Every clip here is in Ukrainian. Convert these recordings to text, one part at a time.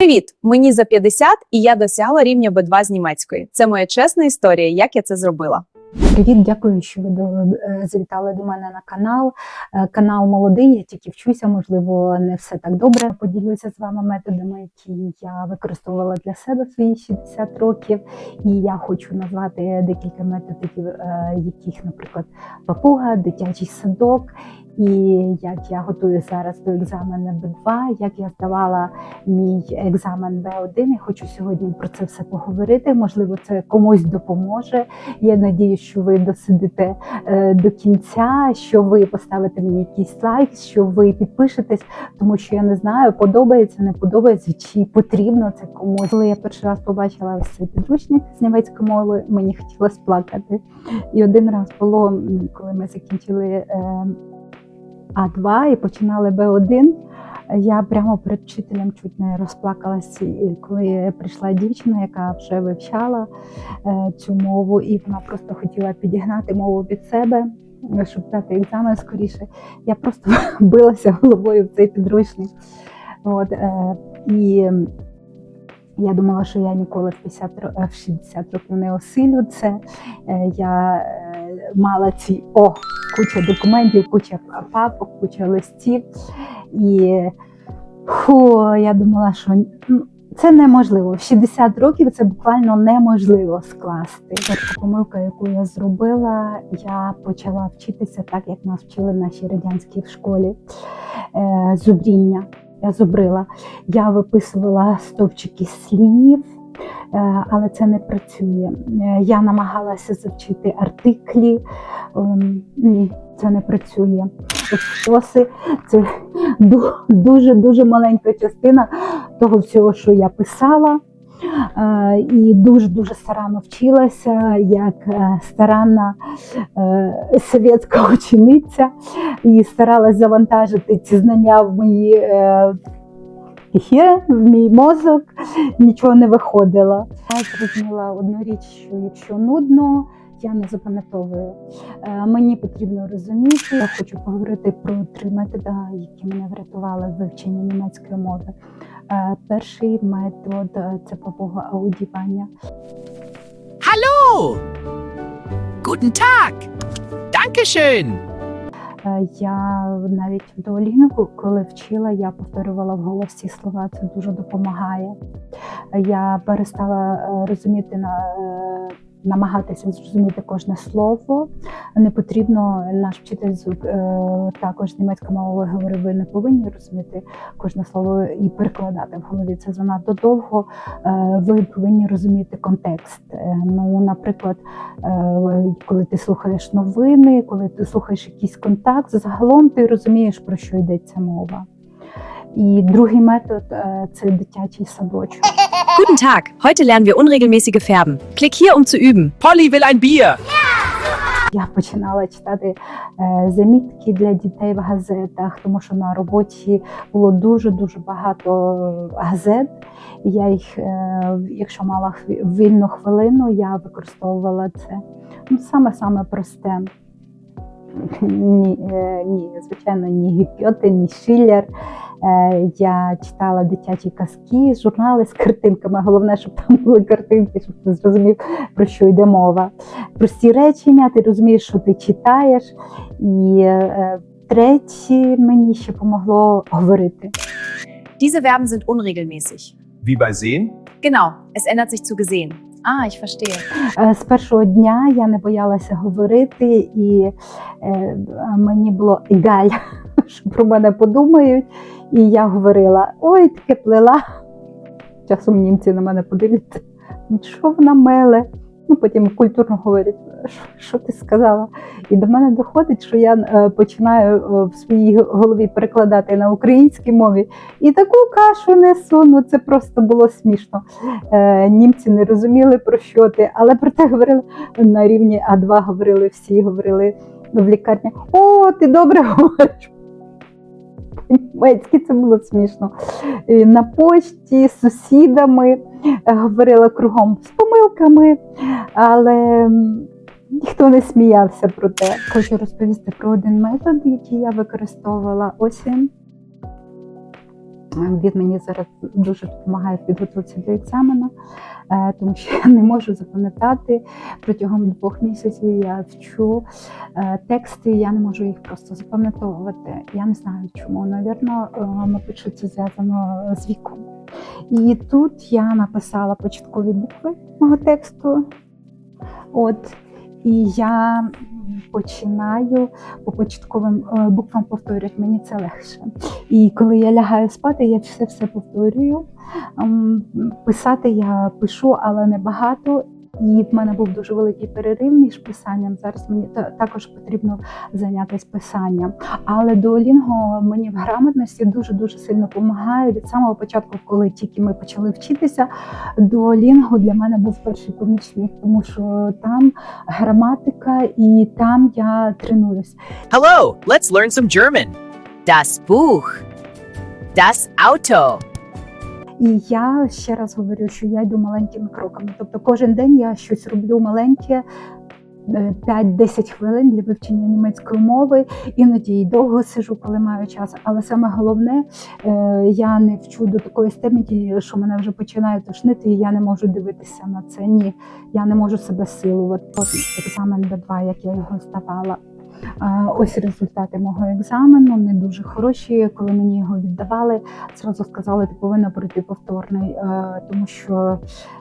Привіт! Мені за 50 і я досягла рівня B2 з німецької. Це моя чесна історія, як я це зробила. Привіт, дякую, що ви до, е, завітали до мене на канал. Е, Канал молодий, я тільки вчуся, можливо, не все так добре. Поділюся з вами методами, які я використовувала для себе свої 60 років. І я хочу назвати декілька методів, е, яких, наприклад, папуга, дитячий садок. І як я готую зараз до екзамену Б2, як я здавала мій екзамен Б1. Я хочу сьогодні про це все поговорити. Можливо, це комусь допоможе. Я надію, що ви досидите е, до кінця, що ви поставите мені якийсь лайк, що ви підпишетесь, тому що я не знаю, подобається, не подобається, чи потрібно це комусь. Коли я перший раз побачила ось цей підручник з німецької мови, мені хотілося плакати. І один раз було, коли ми закінчили. Е, А2 і починали Б1. Я прямо перед вчителем чуть не розплакалась, коли прийшла дівчина, яка вже вивчала е, цю мову, і вона просто хотіла підігнати мову від себе, щоб дати екзамен скоріше. Я просто билася головою в цей підручник. От, е, і я думала, що я ніколи в 50, ро- е, в 60 років не осилю це. Е, Я мала ці о, куча документів, куча папок, куча листів. І фу, я думала, що ну, це неможливо. В 60 років це буквально неможливо скласти. Перша помилка, яку я зробила, я почала вчитися так, як нас вчили в нашій радянській школі. Е, зубріння. Я зубрила. Я виписувала стовпчики слів, але це не працює. Е, Я намагалася завчити артиклі. ем, Ні, це не працює. Стоси це дуже дуже маленька частина того всього, що я писала. Е, І дуже дуже старанно вчилася, як е, старанна е, совєтська учениця, і старалась завантажити ці знання в мої е, в мій мозок. Нічого не виходило. Я зрозуміла одну річ, що якщо нудно, я не запам'ятовую. Е, Мені потрібно розуміти. Я хочу поговорити про три методи, які мене врятували в вивченні німецької мови. Е, Перший метод е, це папуга аудівання. Hallo! Guten Tag! Dankeschön! Е, Я навіть в Duolingo, коли вчила, я повторювала в голосі слова. Це дуже допомагає. Е, Я перестала е, розуміти на. Намагатися зрозуміти кожне слово не потрібно. Наш вчитель е, також німецькою мовою говорив, ви не повинні розуміти кожне слово і перекладати в голові. Це занадто довго. Е, ви повинні розуміти контекст. Е, ну, наприклад, коли ти слухаєш новини, коли ти слухаєш якийсь контакт, загалом ти розумієш, про що йдеться мова. І другий метод е, це дитячий садочок. Guten Tag, heute lernen wir unregelmäßige Verben. Klick hier, um zu üben. Polly will ein Bier! Я починала читати е, замітки для дітей в газетах, тому що на роботі було дуже дуже багато газет. І я їх, е, якщо мала хві- вільну хвилину, я використовувала це. Ну, саме саме просте. Ні, е, ні, звичайно, ні Гюкьоте, ні Шиллер. Е, Я читала дитячі казки, журнали з картинками. Головне, щоб там були картинки, щоб ти зрозумів, про що йде мова. Прості речення, ти розумієш, що ти читаєш. І е, третє мені ще допомогло говорити. Diese Verben sind unregelmäßig. Wie bei sehen? Genau, es ändert sich zu gesehen. Ah, ich verstehe. Е, З першого дня я не боялася говорити, і е, мені було егаль, що про мене подумають. І я говорила: ой, таке плела. Часом німці на мене подивляться, що вона меле. Ну, потім культурно говорять, «Що- що ти сказала. І до мене доходить, що я е, починаю е, в своїй голові перекладати на українській мові. І таку кашу несу. Ну це просто було смішно. Е, німці не розуміли про що ти, але про те говорили на рівні А2 говорили всі, говорили в лікарні. О, ти добре говориш. По-німецьки це було смішно. На почті з сусідами е, говорила кругом з помилками, але ніхто не сміявся про те. Хочу розповісти про один метод, який я використовувала. Ось він. Мені зараз дуже допомагає в підготовці до екзамену, е, тому що я не можу запам'ятати протягом двох місяців. Я вчу е, тексти, я не можу їх просто запам'ятовувати. Я не знаю чому. Навірно, е, мабуть, це зв'язано з віком. І тут я написала початкові букви мого тексту. От, і я починаю по початковим е, буквам повторювати, мені це легше. І коли я лягаю спати, я все все повторюю. Ем, Писати я пишу, але не багато. І в мене був дуже великий перерив між писанням. Зараз мені також потрібно зайнятися писанням. Але Duolingo мені в грамотності дуже дуже сильно допомагає. Від самого початку, коли тільки ми почали вчитися, Duolingo для мене був перший помічник, тому що там граматика і там я тренуюсь. Hello, let's learn some German. Das Buch. Das Auto. І я ще раз говорю, що я йду маленькими кроками. Тобто кожен день я щось роблю маленьке. е, 5-10 хвилин для вивчення німецької мови, іноді й довго сижу, коли маю час. Але саме головне, е, я не вчу до такої степені, що мене вже починає тошнити, і я не можу дивитися на це. Ні, я не можу себе силувати. От екзамен Б2, як я його здавала. Ось результати мого екзамену, не дуже хороші. Коли мені його віддавали, зразу сказали, ти повинна пройти повторний, е, тому що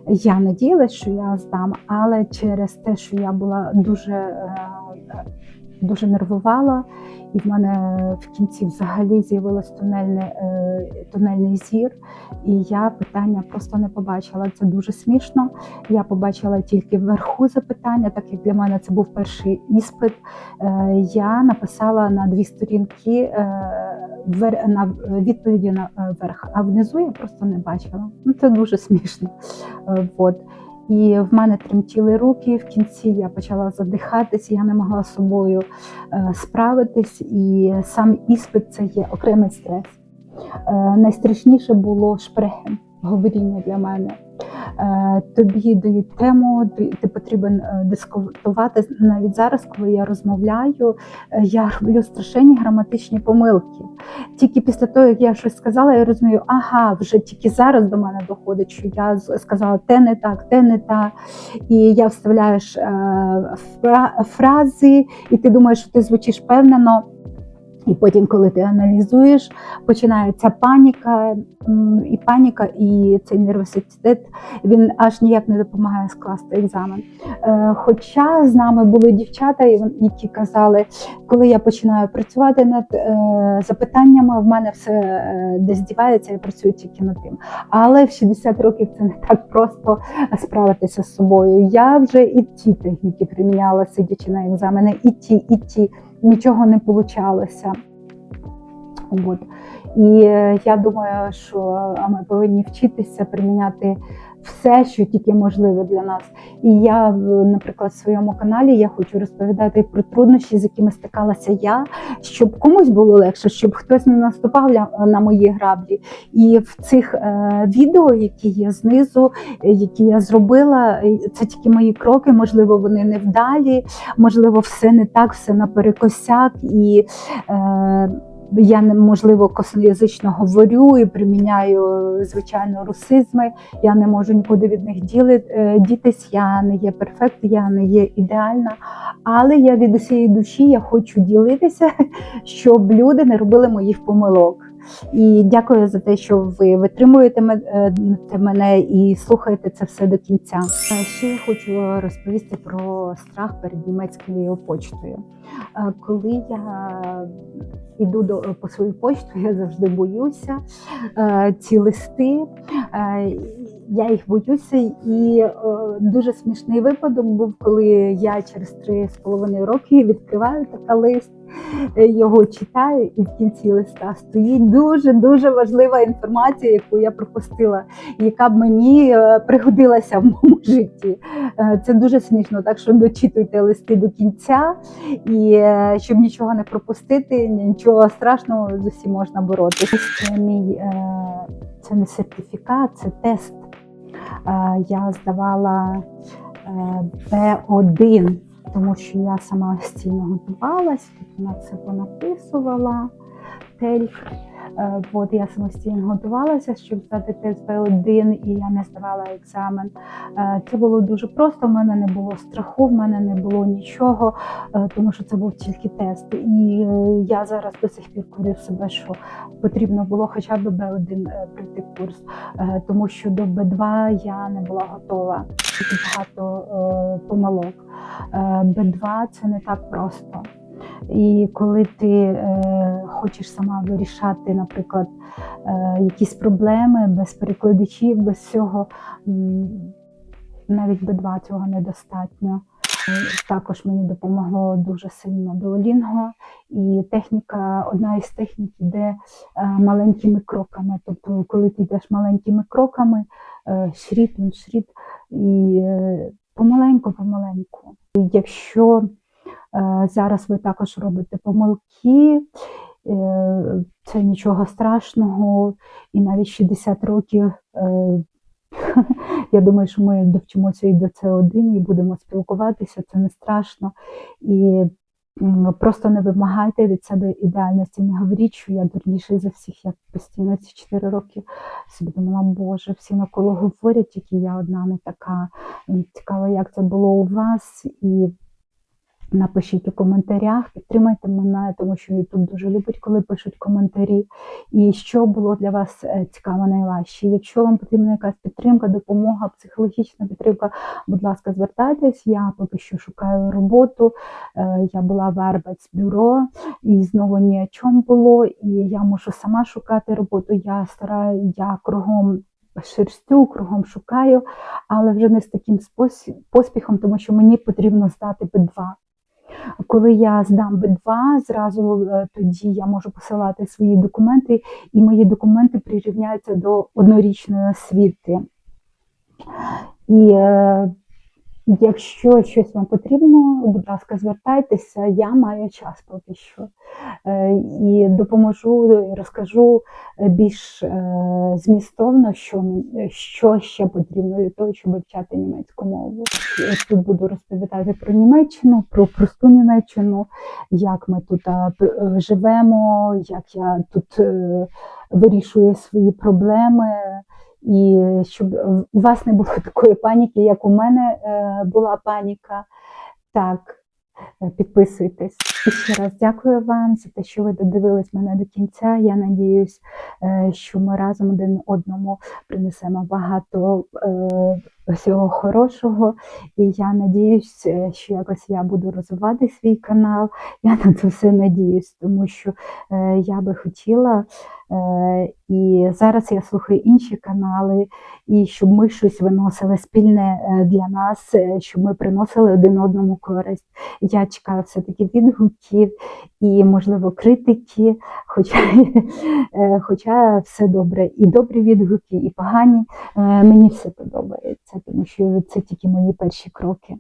я надіялась, що я здам, але через те, що я була дуже, е, дуже нервувала, і в мене в кінці взагалі з'явилось тунельне, е, тунельний зір, і я питання просто не побачила. Це дуже смішно. Я побачила тільки вверху запитання, так як для мене це був перший іспит. Е, Я написала на дві сторінки е, на відповіді на верх, а внизу я просто не бачила. Ну це дуже смішно. Вот. І в мене тремтіли руки. В кінці я почала задихатися, я не могла з собою е, справитись, і сам іспит це є окремий стрес. Е, Найстрашніше було шпрехен, говоріння для мене. Е, Тобі дають тему, ти потрібен е, дискутувати. Навіть зараз, коли я розмовляю, е, я роблю страшенні граматичні помилки. Тільки після того, як я щось сказала, я розумію, ага, вже тільки зараз до мене доходить, що я сказала те не так, те не так. І я вставляєш фра- фрази, і ти думаєш, що ти звучиш впевнено. І потім, коли ти аналізуєш, починається паніка, і паніка, і цей нервоситет він аж ніяк не допомагає скласти екзамен. Е, Хоча з нами були дівчата, які казали, коли я починаю працювати над е, запитаннями, в мене все е, десь дівається, я працюю тільки над тим. Але в 60 років це не так просто справитися з собою. Я вже і ті техніки приміняла, сидячи на екзамени, і ті, і ті. Нічого не получалося. От. І е, я думаю, що ми повинні вчитися приміняти все, що тільки можливе для нас. І я, наприклад, в своєму каналі я хочу розповідати про труднощі, з якими стикалася я, щоб комусь було легше, щоб хтось не наступав на мої граблі. І в цих е, відео, які є знизу, е, які я зробила, е, це тільки мої кроки. Можливо, вони невдалі, можливо, все не так, все наперекосяк. І е, я можливо косноязично говорю і приміняю звичайно русизми. Я не можу нікуди від них е, дітись. Я не є перфект, я не є ідеальна. Але я від усієї душі я хочу ділитися, щоб люди не робили моїх помилок. І дякую за те, що ви витримуєте е, мене і слухаєте це все до кінця. Ще хочу розповісти про страх перед німецькою почтою. Коли я іду до по свою почту, я завжди боюся е, ці листи. Е, я їх боюся, і е, дуже смішний випадок був, коли я через три з половиною роки відкриваю така лист, його читаю, і в кінці листа стоїть дуже дуже важлива інформація, яку я пропустила, яка б мені е, пригодилася в моєму житті. Е, Це дуже смішно. Так що дочитуйте листи до кінця, і е, щоб нічого не пропустити, нічого страшного з усім можна боротися. Це це не сертифікат, це тест. Я здавала е, Б1, тому що я сама самостійно готувалась, тут вона це понаписувала. Тельк. Е, От я самостійно готувалася, щоб здати тест Б1, і я не здавала екзамен. Е, Це було дуже просто. В мене не було страху, в мене не було нічого, е, тому що це був тільки тест. І я зараз до сих пір корю себе, що потрібно було хоча б Б1 е, пройти курс, тому що до Б2 я не була готова. Тільки багато е, помилок. Е, Б2 це не так просто. І коли ти е, хочеш сама вирішати, наприклад, е, якісь проблеми без перекладачів, без цього, навіть Б2 цього недостатньо. Також мені допомогло дуже сильно Duolingo. І техніка, одна із технік йде е, маленькими кроками. Тобто, коли ти йдеш маленькими кроками, е, шріт, він шріт, і е, помаленьку, помаленьку. Якщо зараз ви також робите помилки, це нічого страшного, і навіть 60 років. Я думаю, що ми довчимося і до цього один, і будемо спілкуватися, це не страшно. І просто не вимагайте від себе ідеальності. Не говоріть, що я дурніший за всіх. Я постійно ці 4 роки собі думала, Боже, всі навколо говорять, тільки я одна не така. Цікаво, як це було у вас. І Напишіть у коментарях, підтримайте мене, тому що YouTube дуже любить, коли пишуть коментарі. І що було для вас е, цікаво найважче. Якщо вам потрібна якась підтримка, допомога, психологічна підтримка, будь ласка, звертайтесь. Я поки що шукаю роботу. Е, Я була в Арбецбюро і знову ні о чому було. І я можу сама шукати роботу. Я стараю, я кругом. Шерстю, кругом шукаю, але вже не з таким поспіхом, тому що мені потрібно здати Б2. Коли я здам Б2, зразу е, тоді я можу посилати свої документи, і мої документи прирівняються до однорічної освіти. І е, якщо щось вам потрібно, будь ласка, звертайтеся, я маю час поки що. Е, і допоможу, і розкажу е, більш е, змістовно, що, що ще потрібно для того, щоб вивчати німецьку мову. Я тут буду розповідати про Німеччину, про просту Німеччину, як ми тут живемо, як я тут вирішую свої проблеми. І щоб у вас не було такої паніки, як у мене е, була паніка. Так, е, підписуйтесь. І ще раз дякую вам за те, що ви додивились мене до кінця. Я надіюсь, е, що ми разом один одному принесемо багато всього хорошого. І я надіюсь, е, що якось я буду розвивати свій канал. Я на це все надіюсь, тому що е, я би хотіла. Е, і зараз я слухаю інші канали, і щоб ми щось виносили спільне для нас, щоб ми приносили один одному користь. Я чекаю все-таки відгуків і, можливо, критики, хоча, хоча все добре, і добрі відгуки, і погані. Мені все подобається, тому що це тільки мої перші кроки.